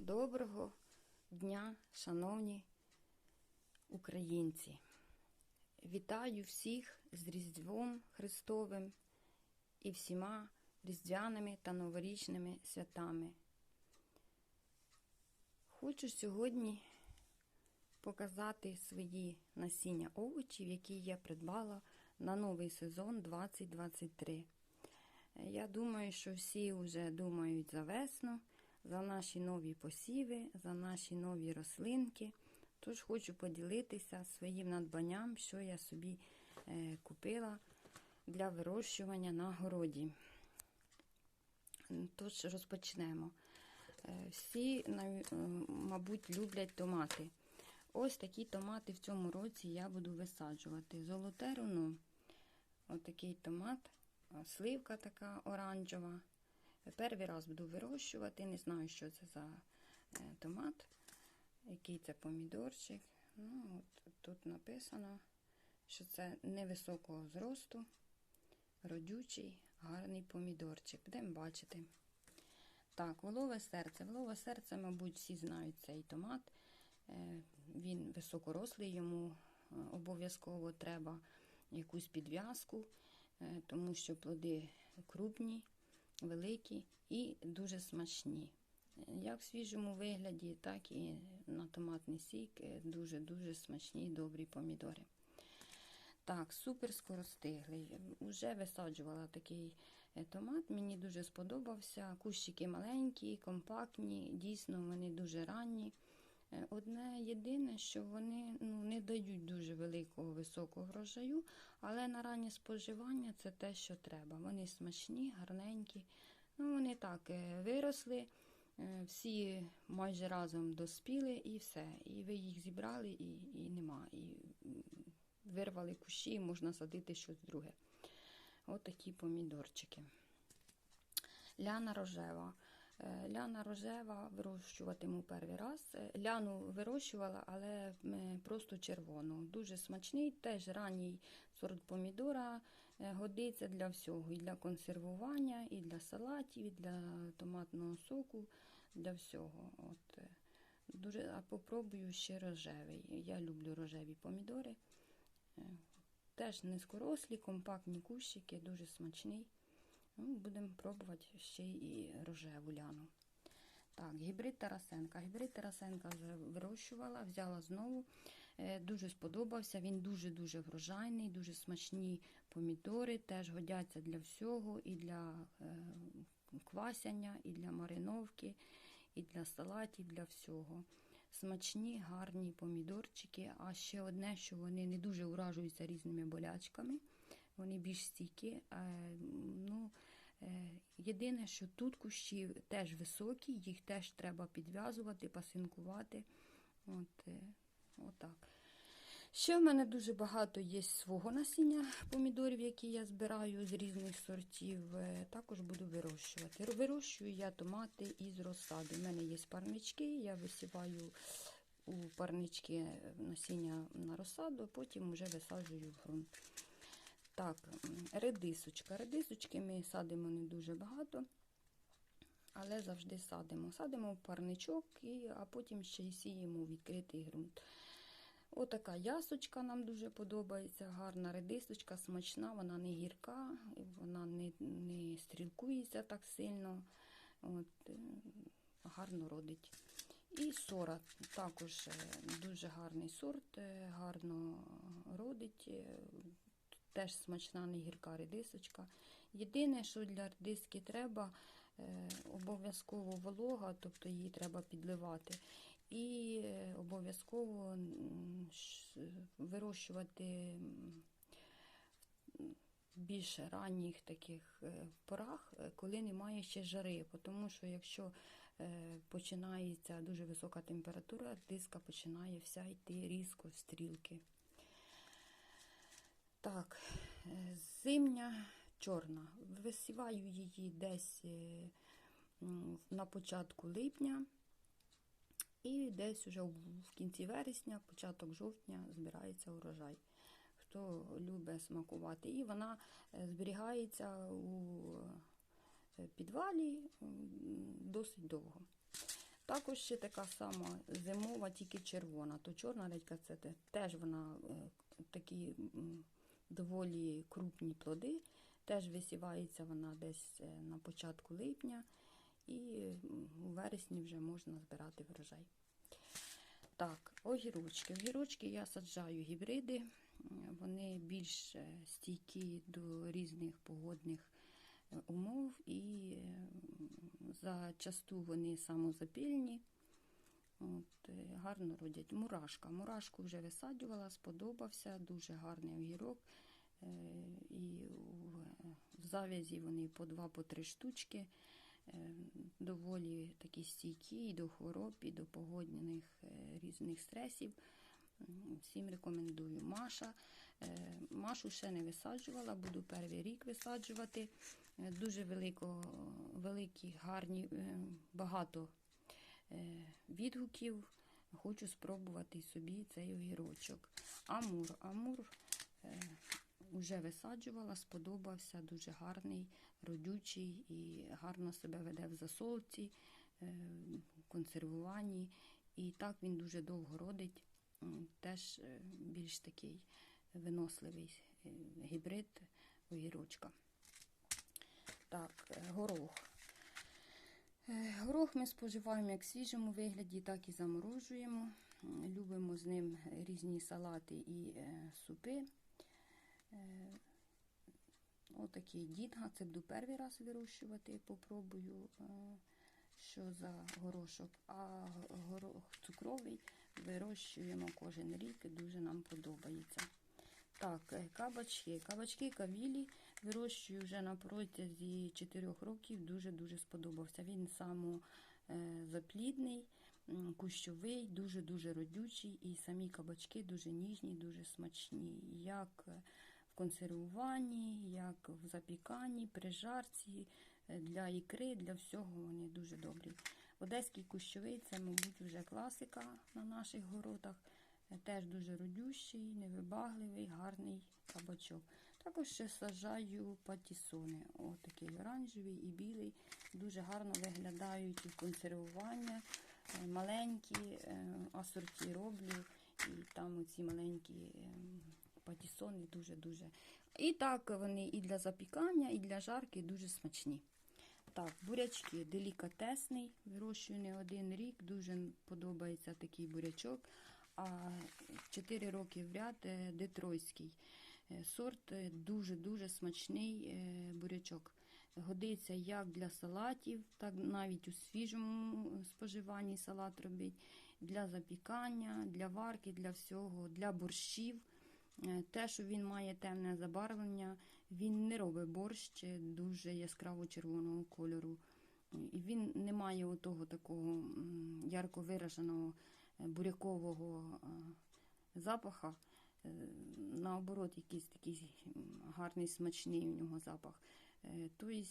Доброго дня, шановні українці! Вітаю всіх з Різдвом Христовим і всіма різдвяними та новорічними святами. Хочу сьогодні показати свої насіння овочів, які я придбала на новий сезон 2023. Я думаю, що всі вже думають за весну, за наші нові посіви, за наші нові рослинки. Тож хочу поділитися своїм надбанням, що я собі е, купила для вирощування на городі. Тож розпочнемо. Е, Всі, е, мабуть, люблять томати. Ось такі томати в цьому році я буду висаджувати. Золоте руно. Отакий томат, сливка така оранжева. Перший раз буду вирощувати. Не знаю, що це за е, томат, який це помідорчик. Ну, от Тут написано, що це невисокого зросту, родючий, гарний помідорчик. Будемо бачити. Так, волове серце. Волове серце, мабуть, всі знають цей томат. Е, Він високорослий, йому е, обов'язково треба якусь підв'язку, тому що плоди крупні, великі і дуже смачні. Як в свіжому вигляді, так і на томатний сік дуже-дуже смачні добрі помідори. Так, супер скоростиглий. Уже висаджувала такий е, томат. Мені дуже сподобався. Кущики маленькі, компактні, дійсно вони дуже ранні. Е, Одне єдине, що вони ну, не дають дуже великого високого врожаю, але на раннє споживання це те, що треба. Вони смачні, гарненькі. Ну, вони так е, виросли, е, всі майже разом доспіли і все. І ви їх зібрали, і, і нема. І вирвали кущі, і можна садити щось друге. От такі помідорчики. Ляна рожева. Е, Ляна рожева вирощуватиму перший раз. Е, Ляну вирощувала, але просто червону. Дуже смачний, теж ранній сорт помідора е, годиться для всього. І для консервування, і для салатів, і для томатного соку, для всього. От, дуже, а попробую ще рожевий. Я люблю рожеві помідори. Теж низькорослі, компактні кущики, дуже смачний. Ну, будемо пробувати ще і рожеву ляну. Так, гібрид Тарасенка. Гібрид Тарасенка вже вирощувала, взяла знову. Е, Дуже сподобався. Він дуже-дуже врожайний, дуже смачні помідори, теж годяться для всього, і для е, квасяння, і для мариновки, і для салатів, для всього. Смачні, гарні помідорчики. А ще одне, що вони не дуже уражуються різними болячками. Вони більш стійкі. Е, ну, е, єдине, що тут кущі теж високі, їх теж треба підв'язувати, пасинкувати. От, е, отак. Ще в мене дуже багато є свого насіння помідорів, які я збираю з різних сортів. Також буду вирощувати. Вирощую я томати із розсади. У мене є парнички, я висіваю у парнички насіння на розсаду, потім вже висаджую в ґрунт. Так, редисочка. Редисочки ми садимо не дуже багато, але завжди садимо. Садимо в парничок, і, а потім ще й сіємо у відкритий ґрунт. Отака ясочка нам дуже подобається, гарна редисочка, смачна, вона не гірка, вона не, не стрілкується так сильно. От, е, гарно родить. І сора також е, дуже гарний сорт, е, гарно родить. Теж смачна не гірка редисочка. Єдине, що для редиски треба, е, обов'язково волога, тобто її треба підливати. І е, обов'язково вирощувати більш ранніх таких е, порах, коли немає ще жари. Тому що якщо починається дуже висока температура, диска починає вся йти різко в стрілки. Так, е, зимня чорна. Висіваю її десь е, на початку липня. І десь уже в кінці вересня, початок жовтня збирається урожай. Хто любить смакувати. І вона е, зберігається у підвалі досить довго. Також ще така сама зимова, тільки червона. То чорна редька це теж вона такі доволі крупні плоди. Теж висівається вона десь е, на початку липня, і у вересні вже можна збирати врожай. Так, огірочки. Огірочки я саджаю гібриди. Вони більш е, стійкі до різних погодних е, умов і зачасту вони самозапильні. От, е, гарно родять. Мурашка. Мурашку вже висаджувала, сподобався, дуже гарний огірок. Е, І в- зав'язі вони по два, по три штучки. Е, Доволі такі стійкі і до хвороб, і до погодних різних стресів. Всім рекомендую. Маша. Машу ще не висаджувала, буду перший рік висаджувати. Дуже велико, великі, гарні, багато відгуків. Хочу спробувати собі цей огірочок. Амур. Амур е, вже висаджувала, сподобався, дуже гарний, родючий і гарно себе веде в засолці, е, в консервуванні. І так він дуже довго родить. Теж е, більш такий виносливий е, гібрид огірочка. Так, е, горох. Е, Горох ми споживаємо як в свіжому вигляді, так і заморожуємо. Любимо з ним різні салати і е, супи. Е, Отакий дідга. Це буду перший раз вирощувати. Попробую, що за горошок. А горох цукровий вирощуємо кожен рік. Дуже нам подобається. Так, е, кабачки. Кабачки кавілі вирощую вже на протязі 4 років. Дуже-дуже сподобався. Він самозаплідний, кущовий, дуже-дуже родючий. І самі кабачки дуже ніжні, дуже смачні. Як е, в консервуванні, як в запіканні, при жарці, е, для ікри, для всього вони дуже добрі. Одеський кущовий це, мабуть, вже класика на наших городах. Теж дуже родющий, невибагливий, гарний кабачок. Також ще саджаю патісони. Отакий оранжевий і білий. Дуже гарно виглядають в консервування. Е, Маленькі е, асорті роблю. І там оці маленькі е, патісони дуже-дуже. І так вони і для запікання, і для жарки дуже смачні. Так, бурячки делікатесний. Вирощую не один рік. Дуже подобається такий бурячок. А 4 роки в ряд е, детройський. Е, Сорт дуже-дуже смачний е, бурячок. Годиться як для салатів, так навіть у свіжому споживанні салат робить, для запікання, для варки, для всього, для борщів. Те, що він має темне забарвлення, він не робить борщ дуже яскраво червоного кольору. І він не має отого такого ярко вираженого бурякового е, запаха. Е, Наоборот, якийсь такий гарний, смачний у нього запах. Е, Тобто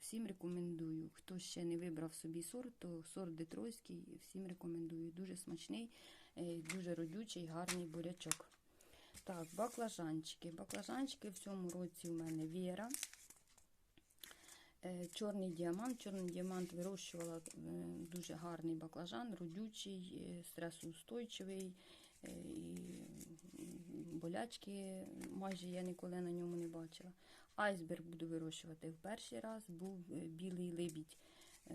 всім рекомендую. Хто ще не вибрав собі сорт, то сорт детройський всім рекомендую. Дуже смачний, дуже родючий, гарний бурячок. Так, баклажанчики. Баклажанчики в цьому році у мене Віра. Е, Чорний діамант. Чорний діамант вирощувала е, дуже гарний баклажан, родючий, е, стресоустойчивий. І болячки майже я ніколи на ньому не бачила. Айсберг буду вирощувати в перший раз, був білий либідь.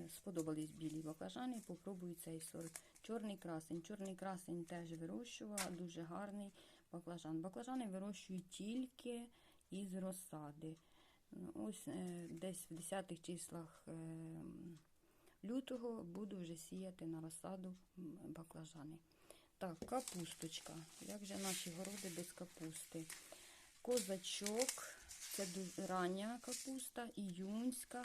Сподобались білі баклажани, попробую цей сорт. Чорний красень. Чорний красень теж вирощувала, дуже гарний баклажан. Баклажани вирощую тільки із розсади. Ось е, десь в 10-х числах е, лютого буду вже сіяти на розсаду баклажани. Так, капусточка. Як же наші городи без капусти? Козачок, це рання капуста, іюнська,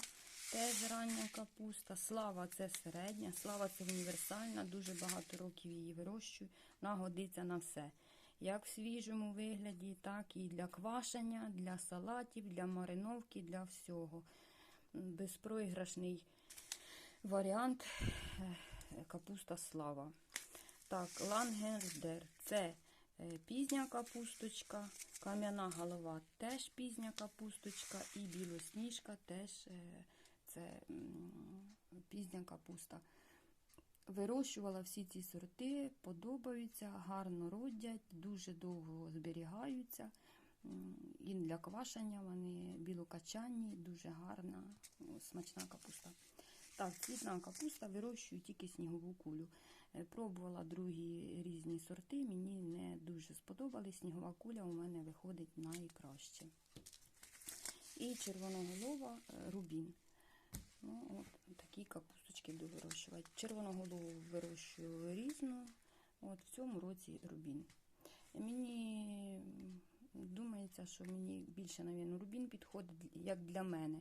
теж рання капуста. Слава це середня, слава це універсальна, дуже багато років її вирощую. Вона годиться на все. Як в свіжому вигляді, так і для квашення, для салатів, для мариновки, для всього. Безпроіграшний варіант е, капуста слава. Так, лангердер це е, пізня капусточка, кам'яна голова теж пізня капусточка, і білосніжка теж е, це пізня капуста. Вирощувала всі ці сорти, подобаються, гарно родять, дуже довго зберігаються. І для квашення вони білокачанні, дуже гарна, ну, смачна капуста. Так, цвітна капуста вирощую тільки снігову кулю. Е, Пробувала другі різні сорти, мені не дуже сподобались. Снігова куля у мене виходить найкраще. І червоноголова е, рубін. Ну, от такі капусточки буду вирощувати. Червоноголову вирощую різну. От в цьому році рубін. Мені думається, що мені більше, навіть, рубін підходить як для мене.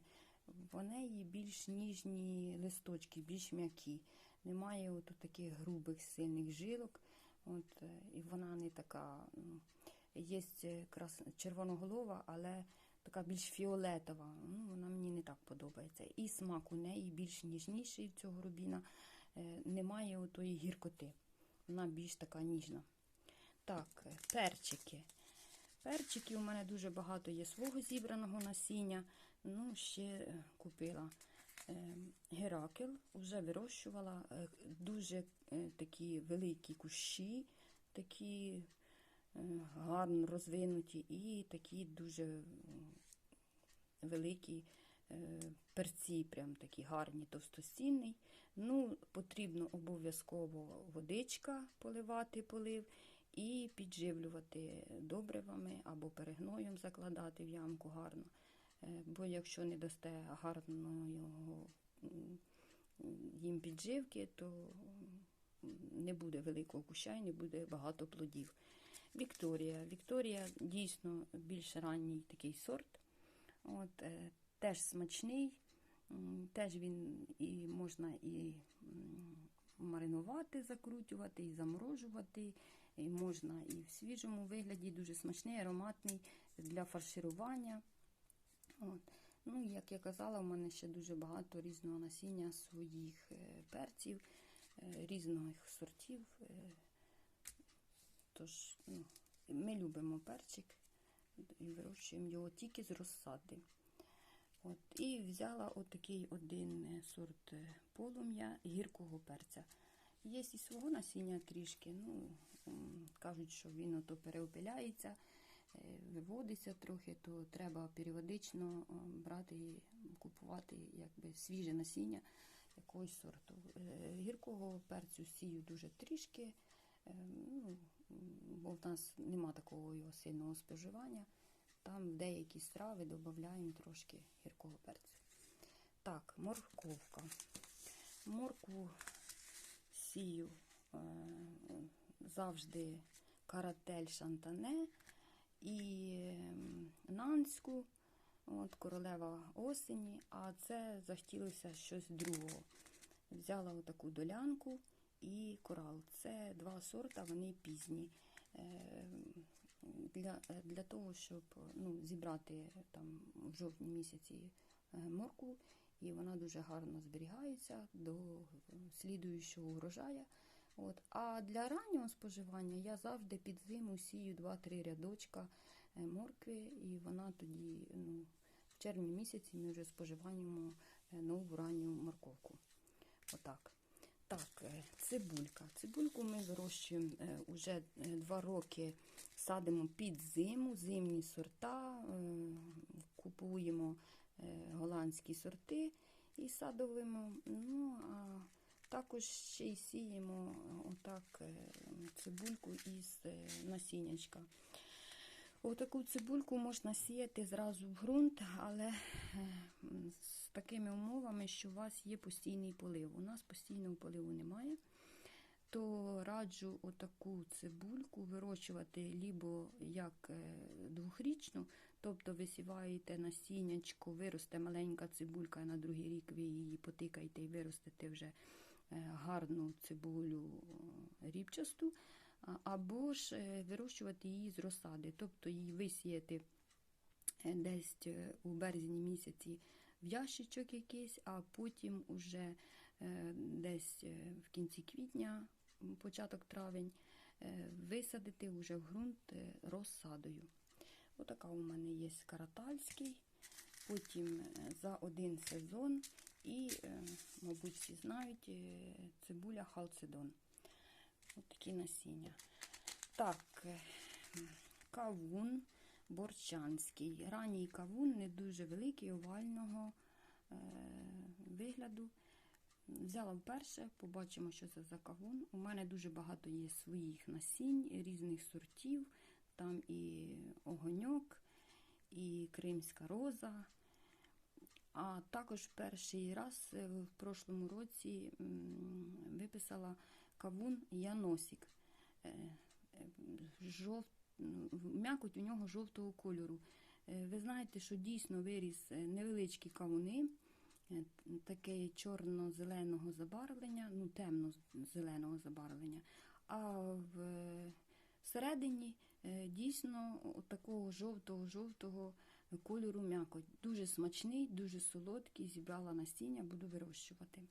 В неї більш ніжні листочки, більш м'які. Немає от таких грубих сильних жилок. От, е, і вона не така. ну, Є крас... червоноголова, але така більш фіолетова. Ну, вона мені не так подобається. І смак у неї більш ніжніший цього рубіна. Е, Немає отої гіркоти. Вона більш така ніжна. Так, е, перчики. Перчики у мене дуже багато є свого зібраного насіння. Ну, ще е, купила Геракл, вже вирощувала дуже такі великі кущі, такі гарно розвинуті і такі дуже великі перці, прям такі гарні, товстостінний. Ну, потрібно обов'язково водичка поливати полив і підживлювати добривами або перегноєм закладати в ямку гарно. Е, Бо якщо не дасте гарної м, їм підживки, то не буде великого куща і не буде багато плодів. Вікторія. Вікторія дійсно більш ранній такий сорт. От, е, теж смачний, теж він і можна і маринувати, закрутювати, і заморожувати. І можна і в свіжому вигляді дуже смачний, ароматний для фарширування. От. Ну, як я казала, у мене ще дуже багато різного насіння своїх е, перців, е, різних сортів. Е, тож, ну, ми любимо перчик і вирощуємо його тільки з розсади. От, і взяла отакий один е, сорт е, полум'я гіркого перця. Є і свого насіння трішки, ну, кажуть, що він ото переопиляється, е, виводиться трохи, то треба періодично брати і купувати якби, свіже насіння якогось сорту. Гіркого перцю сію дуже трішки, ну, бо в нас нема такого його сильного споживання. Там в деякі страви додаємо трошки гіркого перцю. Так, морковка. Моркву сію е, завжди каратель шантане і ем, нанську, от, королева осені, а це захотілося щось другого. Взяла отаку долянку і корал. Це два сорта, вони пізні. Для, е, для того, щоб ну, зібрати там в жовтні місяці е, моркву, і вона дуже гарно зберігається до е, слідуючого урожаю. От. А для раннього споживання я завжди під зиму сію 2-3 рядочка е, моркви, і вона тоді ну, в червні місяці ми вже споживаємо е, нову ранню морковку. Отак. Так, е, цибулька. Цибульку ми вирощуємо е, уже е, два роки, садимо під зиму, зимні сорта, е, купуємо е, голландські сорти і садовимо. Ну, а також ще й сіємо отак е, цибульку із насіннячка. Отаку цибульку можна сіяти зразу в ґрунт, але з такими умовами, що у вас є постійний полив. У нас постійного поливу немає. То раджу отаку цибульку вирощувати лібо як е, двохрічну, тобто висіваєте насіннячко, виросте маленька цибулька, на другий рік ви її потикаєте і виростете вже е, гарну цибулю е, рібчасту, або ж вирощувати її з розсади, тобто її висіяти десь у березні місяці в ящичок якийсь, а потім уже десь в кінці квітня, початок травень, е, висадити вже в ґрунт е, розсадою. Отака у мене є каратальський. Потім е, за один сезон І, мабуть, всі знають, цибуля халцедон. Ось такі насіння. Так, кавун борчанський. Ранній кавун не дуже великий, овального вигляду. Взяла вперше, побачимо, що це за кавун. У мене дуже багато є своїх насінь, різних сортів. Там і огоньок, і кримська роза. А також перший раз е, в прошлому році виписала кавун Яносік. Е, е, Жов... М'якоть у нього жовтого кольору. Ви знаєте, що дійсно виріс невеличкі кавуни, таке чорно-зеленого забарвлення, ну темно-зеленого забарвлення. А в е, всередині е, дійсно такого жовтого-жовтого кольору м'якоть. Дуже смачний, дуже солодкий. Зібрала насіння, буду вирощувати.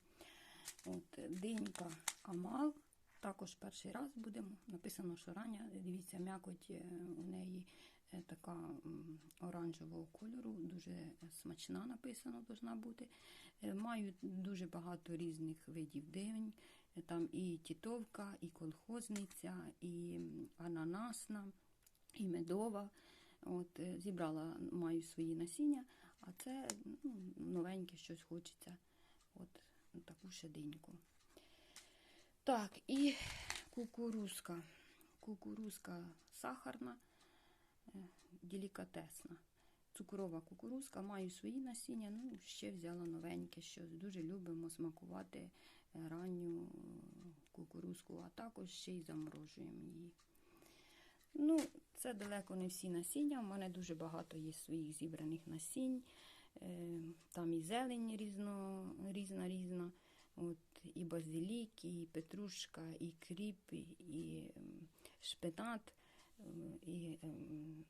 От, е, динька Амал. Також перший раз будемо. Написано, що рання. Дивіться, м'якоть е, у неї е, така оранжевого кольору, дуже смачна написано, должна бути. Е, Маю дуже багато різних видів динь. Е, Там і тітовка, і колхозниця, і ананасна, і медова. От, е, зібрала, маю свої насіння, а це ну, новеньке щось хочеться. От таку ще диньку. Так, і кукурузка. Кукурузка сахарна, е, делікатесна. Цукрова кукурузка, маю свої насіння, ну ще взяла новеньке, що дуже любимо смакувати е, ранню е, кукурузку, а також ще й заморожуємо її. Ну, це далеко не всі насіння. У мене дуже багато є своїх зібраних насінь. Е, Там і зелень різно, різна різна. І базилік, і петрушка, і кріп, і, шпинат, і ем,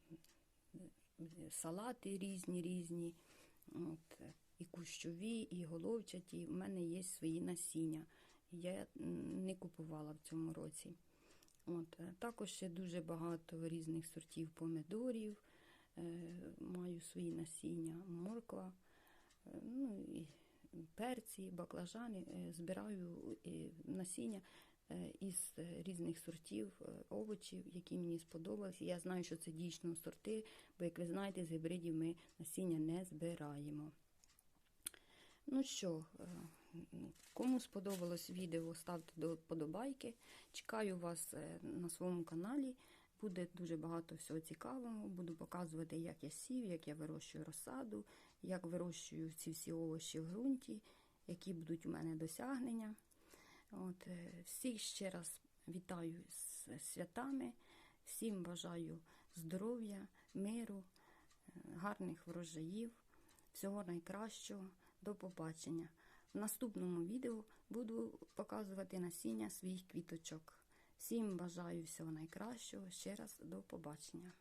салати різні різні. От, і кущові, і головчаті. У мене є свої насіння. Я не купувала в цьому році. От, е, також ще дуже багато різних сортів помидорів. Е, маю свої насіння, морква, е, ну, і перці, баклажани. Збираю насіння із е, різних сортів е, овочів, які мені сподобалися. Я знаю, що це дійсно сорти, бо, як ви знаєте, з гібридів ми насіння не збираємо. Ну що, е, кому сподобалось відео, ставте до вподобайки. Чекаю вас е, на своєму каналі. Буде дуже багато всього цікавого. Буду показувати, як я сів, як я вирощую розсаду, як вирощую ці всі овочі в ґрунті, які будуть у мене досягнення. От, е, всіх ще раз вітаю з святами, всім бажаю здоров'я, миру, е, гарних врожаїв, всього найкращого. До побачення. В наступному відео буду показувати насіння своїх квіточок. Всім бажаю всього найкращого. Ще раз до побачення.